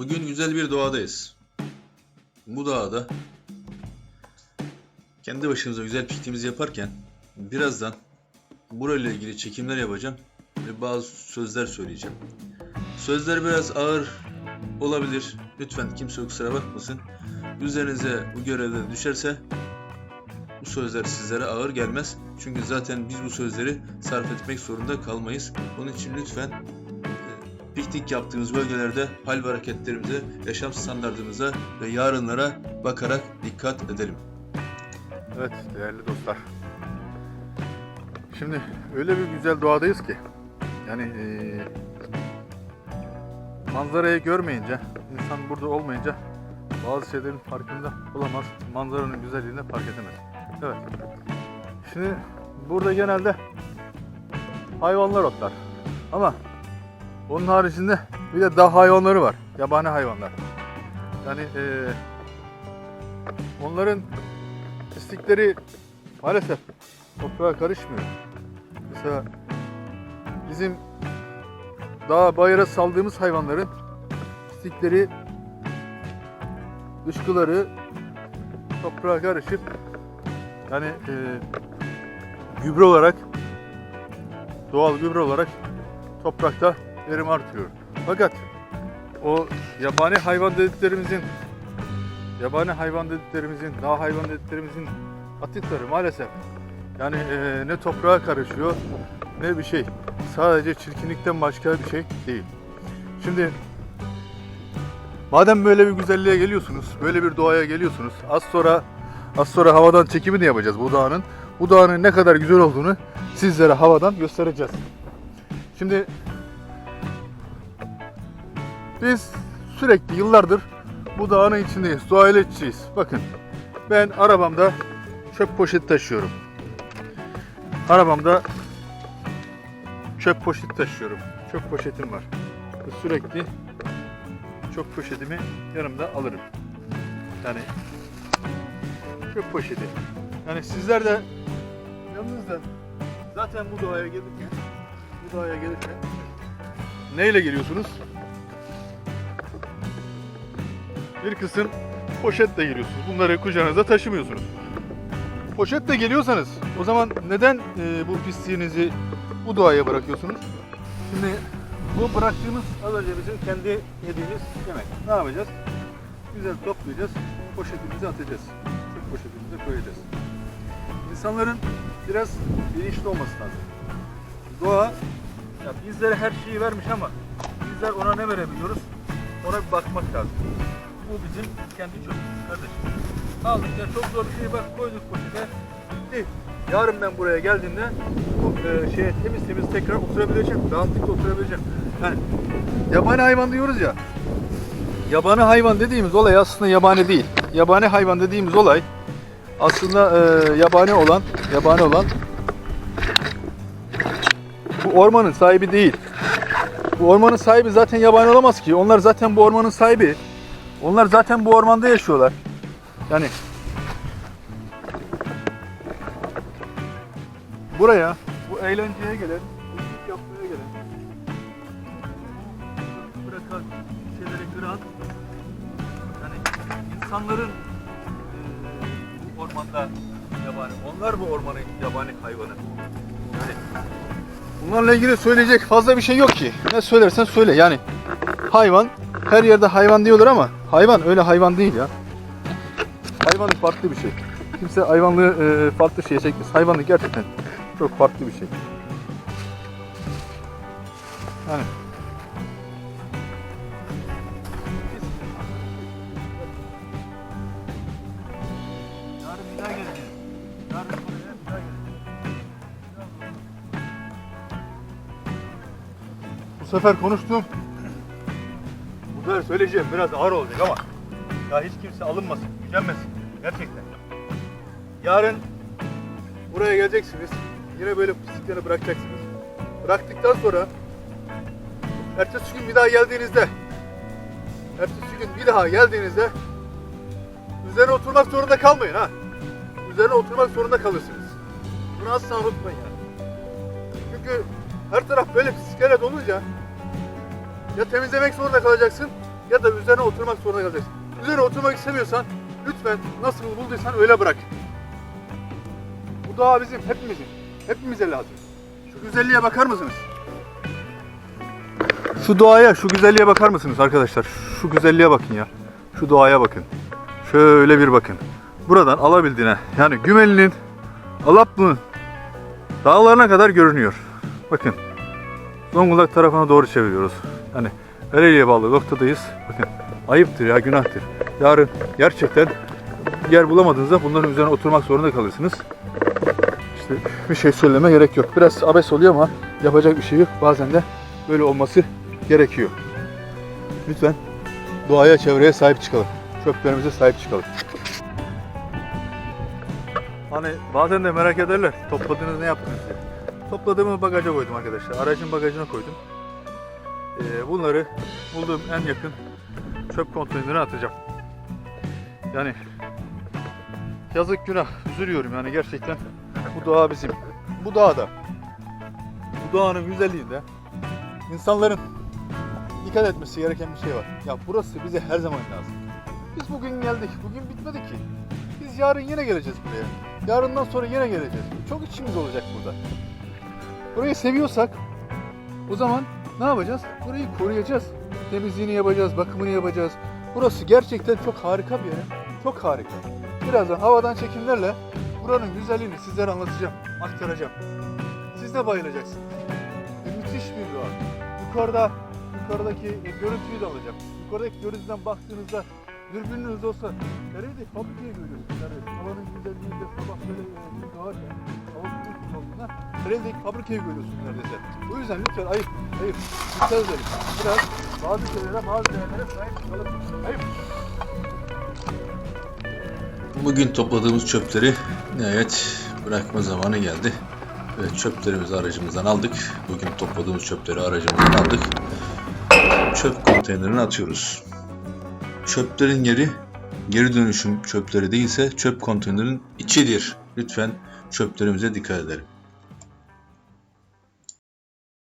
Bugün güzel bir doğadayız. Bu doğada kendi başımıza güzel pikniğimizi yaparken birazdan burayla ilgili çekimler yapacağım ve bazı sözler söyleyeceğim. Sözler biraz ağır olabilir. Lütfen kimse kusura bakmasın. Üzerinize bu görevler düşerse bu sözler sizlere ağır gelmez. Çünkü zaten biz bu sözleri sarf etmek zorunda kalmayız. Onun için lütfen piknik yaptığımız bölgelerde hal ve hareketlerimize, yaşam standartımıza ve yarınlara bakarak dikkat edelim. Evet değerli dostlar. Şimdi öyle bir güzel doğadayız ki yani eee, manzarayı görmeyince, insan burada olmayınca bazı şeylerin farkında olamaz. Manzaranın güzelliğini fark edemez. Evet. Şimdi burada genelde hayvanlar otlar. Ama onun haricinde bir de dağ hayvanları var. Yabani hayvanlar. Yani eee, onların pislikleri maalesef toprağa karışmıyor. Mesela bizim dağ bayıra saldığımız hayvanların pislikleri, dışkıları toprağa karışıp yani e, gübre olarak doğal gübre olarak toprakta verim artıyor. Fakat o yabani hayvan dediklerimizin yabani hayvan dediklerimizin, dağ hayvan dediklerimizin atıkları maalesef yani eee, ne toprağa karışıyor ne bir şey. Sadece çirkinlikten başka bir şey değil. Şimdi madem böyle bir güzelliğe geliyorsunuz, böyle bir doğaya geliyorsunuz, az sonra az sonra havadan çekimini yapacağız bu dağın. Bu dağın ne kadar güzel olduğunu sizlere havadan göstereceğiz. Şimdi biz sürekli yıllardır bu dağın içindeyiz. Doğayla iç içeyiz. Bakın ben arabamda çöp poşeti taşıyorum. Arabamda çöp poşeti taşıyorum. Çöp poşetim var. Sürekli çöp poşetimi yanımda alırım. Yani çöp poşeti. Yani sizler de yanınızda zaten bu doğaya gelirken bu doğaya gelirken neyle geliyorsunuz? Bir kısım poşetle geliyorsunuz. Bunları kucağınıza taşımıyorsunuz. Poşetle geliyorsanız o zaman neden e, bu pisliğinizi bu doğaya bırakıyorsunuz? Şimdi bu bıraktığımız az önce bizim kendi yediğimiz yemek. Ne yapacağız? Güzel toplayacağız, poşetimize atacağız. Çöp poşetimize koyacağız. İnsanların biraz bilinçli olması lazım. Doğa ya bizlere her şeyi vermiş ama bizler ona ne verebiliyoruz? Ona bir bakmak lazım. Bu bizim kendi çöpümüz kardeşim. Aldık ya çok zor bir şey bak koyduk poşete. Bitti. Yarın ben buraya geldiğimde bu e, şeye temiz temiz tekrar oturabileceğim. Rahatlıkla oturabileceğim. Yani yabani hayvan diyoruz ya. Yabani hayvan dediğimiz olay aslında yabani değil. Yabani hayvan dediğimiz olay aslında e, yabani olan, yabani olan bu ormanın sahibi değil. Bu ormanın sahibi zaten yabani olamaz ki. Onlar zaten bu ormanın sahibi. Onlar zaten bu ormanda yaşıyorlar. Yani buraya bu eğlenceye gelen, müzik yapmaya gelen, bırakan şeyleri kıran yani insanların eee, bu ormanda yabani, onlar bu ormanın yabani hayvanı. Yani bunlarla ilgili söyleyecek fazla bir şey yok ki. Ne söylersen söyle yani. Hayvan, her yerde hayvan diyorlar ama hayvan öyle hayvan değil ya. Hayvanlık farklı bir şey. Kimse hayvanlığı e, farklı şeye çekmez. Hayvanlık gerçekten çok farklı bir şey. Yani. Bu sefer konuştum. Sefer söyleyeceğim biraz ağır olacak ama ya hiç kimse alınmasın, gücenmesin. Gerçekten. Yarın buraya geleceksiniz. Yine böyle pislikleri bırakacaksınız. Bıraktıktan sonra ertesi gün bir daha geldiğinizde ertesi gün bir daha geldiğinizde üzerine oturmak zorunda kalmayın ha. Üzerine oturmak zorunda kalırsınız. Bunu asla unutmayın yani. Çünkü her taraf böyle pisliklerle dolunca ya temizlemek zorunda kalacaksın ya da üzerine oturmak zorunda kalacaksın. Üzerine oturmak istemiyorsan lütfen nasıl bulduysan öyle bırak. Bu doğa bizim hepimizin. Hepimize lazım. Şu güzelliğe bakar mısınız? Şu doğaya, şu güzelliğe bakar mısınız arkadaşlar? Şu güzelliğe bakın ya. Şu doğaya bakın. Şöyle bir bakın. Buradan alabildiğine yani Gümeli'nin, Alaplı'nın dağlarına kadar görünüyor. Bakın. Zonguldak tarafına doğru çeviriyoruz. Hani Ereğli'ye bağlı noktadayız. Bakın ayıptır ya günahtır. Yarın gerçekten yer bulamadığınızda bunların üzerine oturmak zorunda kalırsınız. İşte bir şey söyleme gerek yok. Biraz abes oluyor ama yapacak bir şey yok. Bazen de böyle olması gerekiyor. Lütfen doğaya, çevreye sahip çıkalım. Çöplerimize sahip çıkalım. Hani bazen de merak ederler. Topladığınız ne yaptınız diye. Topladığımı bagaja koydum arkadaşlar. Aracın bagajına koydum. Ee, bunları bulduğum en yakın çöp konteynerine atacağım. Yani yazık günah. Üzülüyorum yani gerçekten. Bu doğa bizim. Bu dağda. Bu doğanın güzelliğinde insanların dikkat etmesi gereken bir şey var. Ya burası bize her zaman lazım. Biz bugün geldik. Bugün bitmedi ki. Biz yarın yine geleceğiz buraya. Yarından sonra yine geleceğiz. Çok içimiz olacak burada. Burayı seviyorsak o zaman ne yapacağız? Burayı koruyacağız. Temizliğini yapacağız, bakımını yapacağız. Burası gerçekten çok harika bir yer. Çok harika. Birazdan havadan çekimlerle buranın güzelliğini sizlere anlatacağım, aktaracağım. Siz de bayılacaksınız. E, müthiş bir doğa. Yukarıda, yukarıdaki e, görüntüyü de alacağım. Yukarıdaki görüntüden baktığınızda dürbününüz olsa nerede fabrikayı görüyorsunuz. Yani havanın güzelliğinde sabah böyle e, doğarken hava olduğunda Neredeki fabrikayı görüyorsun neredeyse. O yüzden lütfen ayıp, ayıp. Dikkat edelim. Biraz bazı şeylere, bazı değerlere sahip çıkalım. Ayıp. Bugün topladığımız çöpleri nihayet bırakma zamanı geldi. Evet çöplerimizi aracımızdan aldık. Bugün topladığımız çöpleri aracımızdan aldık. Çöp konteynerine atıyoruz. Çöplerin yeri geri dönüşüm çöpleri değilse çöp konteynerin içidir. Lütfen çöplerimize dikkat edelim.